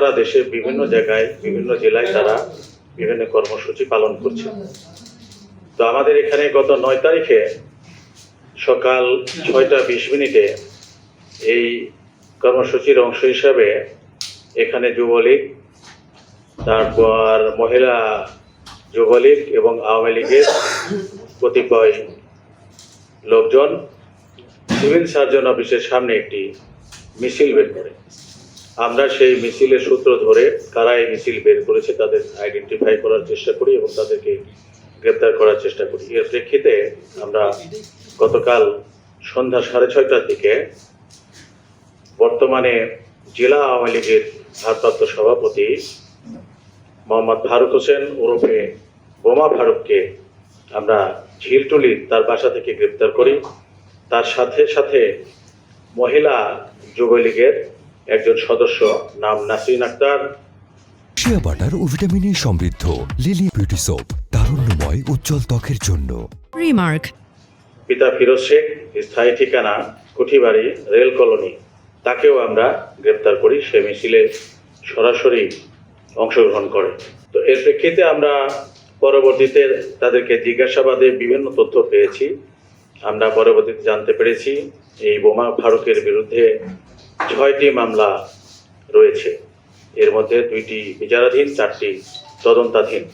সারা দেশে বিভিন্ন জায়গায়, বিভিন্ন জেলায় তারা বিভিন্ন কর্মসূচি পালন করছে। তো আমাদের এখানে গত নয় তারিখে সকাল ছয়টা বিশ মিনিটে এই কর্মসূচির অংশ হিসাবে এখানে যুবলীগ, তারপর মহিলা যুবলীগ এবং আওয়ামী লীগের কতিপয় লোকজন, সিভিল সার্জন অফিসের সামনে একটি মিছিল বের করে। আমরা সেই মিছিলের সূত্র ধরে কারা এই মিছিল বের করেছে তাদের আইডেন্টিফাই করার চেষ্টা করি এবং তাদেরকে গ্রেপ্তার করার চেষ্টা করি। এর প্রেক্ষিতে আমরা গতকাল সন্ধ্যা সাড়ে ছয়টার দিকে বর্তমানে জেলা আওয়ামী লীগের ভারপ্রাপ্ত সভাপতি মোহাম্মদ ফারুক হোসেন ওরফে বোমা ফারুককে আমরা ঝিলটুলি তার বাসা থেকে গ্রেপ্তার করি। তার সাথে সাথে মহিলা যুবলীগের একজন সদস্য নাম নাসরিন আক্তার। শিয়া বাটার ও ভিটামিনে সমৃদ্ধ লিলি বিউটি সোপ তারুণ্যময় উজ্জ্বল ত্বকের জন্য। Remark. পিতা ফিরোজ শেখ স্থায়ী ঠিকানা কুঠিবাড়ি রেল কলোনি। তাকেও আমরা গ্রেপ্তার করি সে মিছিলে সরাসরি অংশগ্রহণ করে। তো এর প্রেক্ষিতে আমরা পরবর্তীতে তাদেরকে জিজ্ঞাসাবাদে বিভিন্ন তথ্য পেয়েছি। আমরা পরবর্তীতে জানতে পেরেছি এই বোমা ফারুকের বিরুদ্ধে ছয়টি মামলা রয়েছে। এর মধ্যে দুইটি বিচারাধীন চারটি তদন্তাধীন।